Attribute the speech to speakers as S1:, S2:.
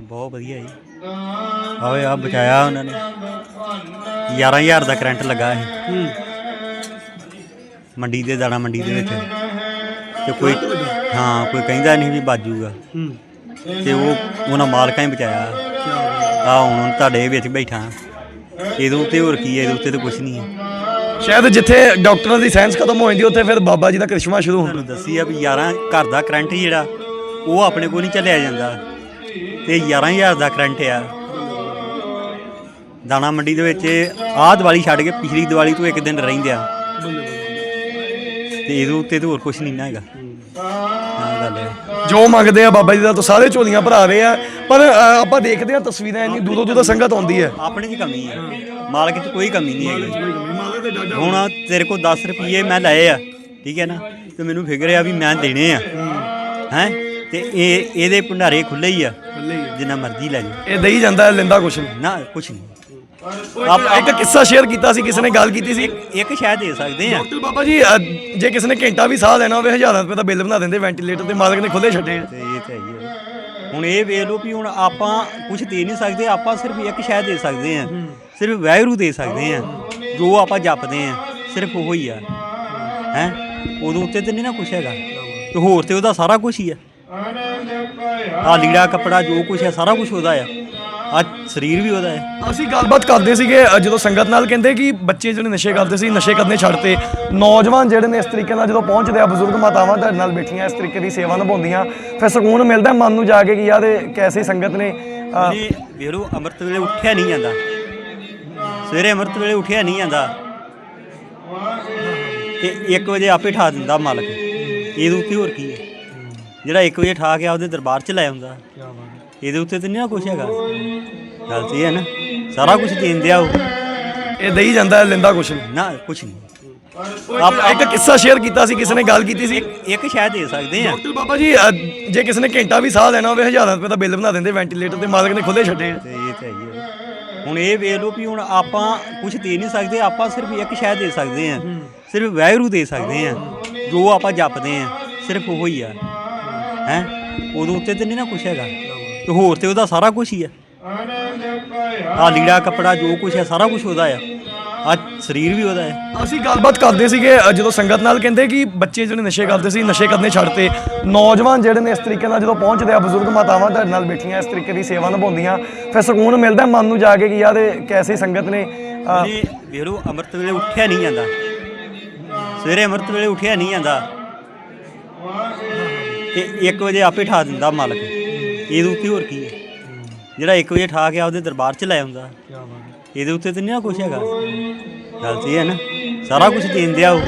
S1: ਬਹੁਤ ਵਧੀਆ ਜੀ। ਆਵੇ ਆ ਬਚਾਇਆ ਉਹਨਾਂ ਨੇ। 11000 ਦਾ ਕਰੰਟ ਲੱਗਾ ਸੀ
S2: ਹੂੰ।
S1: ਮੰਡੀ ਦੇ ਦਾਣਾ ਮੰਡੀ ਦੇ ਵਿੱਚ। ਤੇ ਕੋਈ ਹਾਂ ਕੋਈ ਕਹਿੰਦਾ ਨਹੀਂ ਵੀ ਬਾਜੂਗਾ। ਤੇ ਉਹ ਉਹਨਾਂ ਮਾਲਕਾਂ ਹੀ ਬਚਾਇਆ। ਆ ਹੁਣ ਤੁਹਾਡੇ ਵਿੱਚ ਬੈਠਾ। ਇਹਦੇ ਉੱਤੇ ਹੋਰ ਕੀ ਹੈ ਇਹਦੇ ਉੱਤੇ ਤਾਂ ਕੁਝ ਨਹੀਂ ਹੈ।
S2: ਸ਼ਾਇਦ ਜਿੱਥੇ ਡਾਕਟਰਾਂ ਦੀ ਸਾਇੰਸ ਖਤਮ ਹੋ ਜਾਂਦੀ ਉੱਥੇ ਫਿਰ ਬਾਬਾ ਜੀ ਦਾ ਕ੍ਰਿਸ਼ਮਾ ਸ਼ੁਰੂ ਹੁੰਦਾ।
S1: ਤੁਹਾਨੂੰ ਦੱਸੀ ਆ ਵੀ 11 ਘਰ ਦਾ ਕਰੰਟ ਜਿਹੜਾ ਉਹ ਆਪਣੇ ਕੋਲ ਨਹੀਂ ਚੱਲਿਆ ਜਾਂਦਾ। ਤੇ 11000 ਦਾ ਕਰੰਟ ਆ। ਦਾਣਾ ਮੰਡੀ ਦੇ ਵਿੱਚ ਆਹ ਦੀਵਾਲੀ ਛੱਡ ਕੇ ਪਿਛਲੀ ਦੀਵਾਲੀ ਤੋਂ ਇੱਕ ਦਿਨ ਰਹਿੰਦੇ ਆ। ਤੇ ਇਹਦੇ ਉੱਤੇ ਤਾਂ ਹੋਰ ਕੁਝ ਨਹੀਂ ਨਾ ਹੈਗਾ। ਹਾਂ ਗੱਲ ਹੈ
S2: ਜੋ ਮੰਗਦੇ ਆ ਬਾਬਾ ਜੀ ਦਾ ਤਾਂ ਸਾਰੇ ਝੋਲੀਆਂ ਭਰਾ ਰਹੇ ਆ। ਪਰ ਅ, ਆਪਾਂ ਦੇਖਦੇ ਆ ਤਸਵੀਰਾਂ ਇੰਨੀ ਦੂਰੋਂ ਦੂਰੋਂ ਸੰਗਤ ਆਉਂਦੀ ਹੈ
S1: ਆਪਣੇ 'ਚ ਕਮੀ ਹੈ ਮਾਲਕ 'ਚ ਕੋਈ ਕਮੀ ਨਹੀਂ ਹੈਗੀ। ਹੁਣ ਤੇਰੇ ਕੋਲ 10 ਰੁਪਏ ਮੈਂ ਲਏ ਆ ਠੀਕ ਹੈ ਨਾ? ਤੇ ਮੈਨੂੰ ਫਿਕਰ ਆ ਵੀ ਮੈਂ ਦੇਣੇ ਆ। ਹੈ? ਤੇ ਇਹ ਇਹਦੇ ਭੰਡਾਰੇ ਖੁੱਲੇ ਹੀ ਆ। ਜਿੰਨਾ ਮਰਜ਼ੀ ਲੈ ਜਾ
S2: ਇਹ ਦਈ ਜਾਂਦਾ ਲੈਂਦਾ ਕੁਛ ਨਹੀਂ।
S1: ਨਾ ਕੁਛ ਨਹੀਂ।
S2: ਆਪ ਇੱਕ ਕਿੱਸਾ ਸ਼ੇਅਰ ਕੀਤਾ ਸੀ ਕਿਸੇ ਨੇ ਗੱਲ ਕੀਤੀ ਸੀ?
S1: ਇੱਕ ਸ਼ਾਇਦ ਦੇ ਸਕਦੇ ਆ।
S2: ਡਾਕਟਰ ਬਾਬਾ ਜੀ ਅ, ਜੇ ਕਿਸੇ ਨੇ ਘੰਟਾ ਵੀ ਸਾਹ ਲੈਣਾ ਹੋਵੇ ਹਜ਼ਾਰਾਂ ਰੁਪਏ ਦਾ ਬਿੱਲ ਬਣਾ ਦਿੰਦੇ ਵੈਂਟੀਲੇਟਰ ਤੇ ਮਾਲਕ ਨੇ ਖੁੱਲੇ ਛੱਡੇ ਆ।
S1: ਤੇ ਇਹ ਤਾਂ ਹੈ ਹੀ ਆ। ਹੁਣ ਇਹ ਵੇਖ ਲਓ ਵੀ ਹੁਣ ਆਪਾਂ ਕੁਝ ਦੇ ਨਹੀਂ ਸਕਦੇ ਆਪਾਂ ਸਿਰਫ ਇੱਕ ਸ਼ਾਇਦ ਦੇ ਸਕਦੇ ਆ। ਸਿਰਫ ਵੈਗਰੂ ਦੇ ਸਕਦੇ ਆ। ਜੋ ਆਪਾਂ ਜਪਦੇ ਆ ਸਿਰਫ ਉਹ ਹੀ ਆ। ਹੈ? ਉਦੋਂ ਉੱਤੇ ਤੇ ਨਹੀਂ ਨਾ ਕੁਛ ਹੈਗਾ। ਤੇ ਹੋਰ ਤੇ ਉਹਦਾ ਸਾਰਾ ਕੁਝ ਹੀ ਆ। ਆ ਲੀੜਾ ਕੱਪੜਾ ਜੋ ਕੁਛ ਹੈ ਸਾਰਾ ਕੁਝ ਉਹਦਾ ਆ। ਆ ਸਰੀਰ ਵੀ ਉਹਦਾ ਹੈ
S2: ਅਸੀਂ ਗੱਲਬਾਤ ਕਰਦੇ ਸੀਗੇ ਅ, ਜਦੋਂ ਸੰਗਤ ਨਾਲ ਕਹਿੰਦੇ ਕਿ ਬੱਚੇ ਜਿਹੜੇ ਨਸ਼ੇ ਕਰਦੇ ਸੀ ਨਸ਼ੇ ਕਰਨੇ ਛੱਡਤੇ। ਨੌਜਵਾਨ ਜਿਹੜੇ ਨੇ ਇਸ ਤਰੀਕੇ ਨਾਲ ਜਦੋਂ ਪਹੁੰਚਦੇ ਆ ਬਜ਼ੁਰਗ ਮਾਤਾਵਾਂ ਤੁਹਾਡੇ ਨਾਲ ਬੈਠੀਆਂ ਇਸ ਤਰੀਕੇ ਦੀ ਸੇਵਾ ਨਿਭਾਉਂਦੀਆਂ। ਫਿਰ ਸਕੂਨ ਮਿਲਦਾ ਮਨ ਨੂੰ ਜਾ ਕੇ ਕਿ ਯਾਰ ਇਹ ਕੈਸੀ ਸੰਗਤ ਨੇ ਅ,
S1: ਇਹ ਵੇਰੋ ਅੰਮ੍ਰਿਤ ਵੇਲੇ ਉੱਠਿਆ ਨਹੀਂ ਜਾਂਦਾ। ਸਵੇਰੇ ਅੰਮ੍ਰਿਤ ਵੇਲੇ ਉੱਠਿਆ ਨਹੀਂ ਜਾਂਦਾ। ਤੇ 1 ਵਜੇ ਆਪੇ ਠਾ ਦਿੰਦਾ ਮਾਲਕ। ਇਹਦੇ ਉੱਤੇ ਹੋਰ ਕੀ ਹੈ? ਜਿਹੜਾ 1 ਵਜੇ ਠਾ ਕੇ ਉਹਦੇ ਦਰਬਾਰ ਚ ਲੈ ਆਉਂਦਾ। ਇਹਦੇ ਉੱਤੇ ਤੇ ਨਹੀਂ ਨਾ ਕੁਛ ਹੈਗਾ। ਗੱਲ ਤੇ ਇਹ ਹੈ ਨਾ। ਸਾਰਾ ਕੁਝ ਦੇਣ ਦਿਆ ਉਹ।
S2: ਇਹ ਦਈ ਜਾਂਦਾ ਲੈਂਦਾ ਕੁਛ ਨਹੀਂ
S1: ਨਾ ਕੁਛ ਨਹੀਂ
S2: ਆਪ ਇੱਕ ਕਿੱਸਾ ਸ਼ੇਅਰ ਕੀਤਾ ਸੀ ਕਿਸੇ ਨੇ ਗੱਲ ਕੀਤੀ ਸੀ?
S1: ਇੱਕ ਸ਼ਾਇਦ ਦੇ ਸਕਦੇ ਆ।
S2: ਡਾਕਟਰ ਬਾਬਾ ਜੀ ਅ, ਜੇ ਕਿਸੇ ਨੇ ਘੰਟਾ ਵੀ ਸਾਹ ਲੈਣਾ ਹੋਵੇ ਹਜ਼ਾਰਾਂ ਰੁਪਏ ਦਾ ਬਿੱਲ ਬਣਾ ਦਿੰਦੇ ਵੈਂਟੀਲੇਟਰ ਤੇ ਮਾਲਕ ਨੇ ਖੁੱਲੇ ਛੱਡੇ ਆ।
S1: ਤੇ ਇਹ ਤਾਂ ਹੈ ਆ। ਹੁਣ ਇਹ ਵੇਖ ਲਓ ਵੀ ਹੁਣ ਆਪਾਂ ਕੁਝ ਦੇ ਨਹੀਂ ਸਕਦੇ ਆਪਾਂ ਸਿਰਫ ਇੱਕ ਸ਼ਾਇਦ ਦੇ ਸਕਦੇ ਆ। ਸਿਰਫ ਵੈਗਰੂ ਦੇ ਸਕਦੇ ਆ। ਜੋ ਆਪਾਂ ਜਪਦੇ ਆ ਸਿਰਫ ਉਹ ਹੀ ਆ। ਹੈ? ਉਦੋਂ ਉੱਤੇ ਤੇ ਨਹੀਂ ਨਾ ਕੁਛ ਹੈਗਾ। ਤੇ ਹੋਰ ਤੇ ਉਹਦਾ ਸਾਰਾ ਕੁਝ ਹੀ ਆ। ਆ ਲੀੜਾ ਕੱਪੜਾ ਜੋ ਕੁਛ ਹੈ ਸਾਰਾ ਕੁਝ ਉਹਦਾ ਆ। ਆ ਸਰੀਰ ਵੀ ਉਹਦਾ ਹੈ
S2: ਅਸੀਂ ਗੱਲਬਾਤ ਕਰਦੇ ਸੀਗੇ ਅ, ਜਦੋਂ ਸੰਗਤ ਨਾਲ ਕਹਿੰਦੇ ਕਿ ਬੱਚੇ ਜਿਹੜੇ ਨਸ਼ੇ ਕਰਦੇ ਸੀ ਨਸ਼ੇ ਕਰਨੇ ਛੱਡਤੇ। ਨੌਜਵਾਨ ਜਿਹੜੇ ਨੇ ਇਸ ਤਰੀਕੇ ਨਾਲ ਜਦੋਂ ਪਹੁੰਚਦੇ ਆ ਬਜ਼ੁਰਗ ਮਾਤਾਵਾਂ ਤੁਹਾਡੇ ਨਾਲ ਬੈਠੀਆਂ ਇਸ ਤਰੀਕੇ ਦੀ ਸੇਵਾ ਨਿਭਾਉਂਦੀਆਂ। ਫਿਰ ਸਕੂਨ ਮਿਲਦਾ ਮਨ ਨੂੰ ਜਾ ਕੇ ਕਿ ਯਾਰ ਇਹ ਕੈਸੀ ਸੰਗਤ ਨੇ? ਅ,
S1: ਇਹ ਵੇਰੋ ਅੰਮ੍ਰਿਤ ਵੇਲੇ ਉੱਠਿਆ ਨਹੀਂ ਜਾਂਦਾ। ਸਵੇਰੇ ਅੰਮ੍ਰਿਤ ਵੇਲੇ ਉੱਠਿਆ ਨਹੀਂ ਜਾਂਦਾ। ਤੇ 1 ਵਜੇ ਆਪੇ ਠਾ ਦਿੰਦਾ ਮਾਲਕ। ਇਹਦੇ ਉੱਤੇ ਹੋਰ ਕੀ ਹੈ? ਜਿਹੜਾ 1 ਵਜੇ ਠਾ ਕੇ ਉਹਦੇ ਦਰਬਾਰ ਚ ਲੈ ਆਉਂਦਾ। ਇਹਦੇ ਉੱਤੇ ਤੇ ਨਹੀਂ ਨਾ ਕੁਛ ਹੈਗਾ। ਗੱਲ ਤੇ ਇਹ ਹੈ ਨਾ ਸਾਰਾ ਕੁਝ ਦੇਣ ਦਿਆ ਉਹ।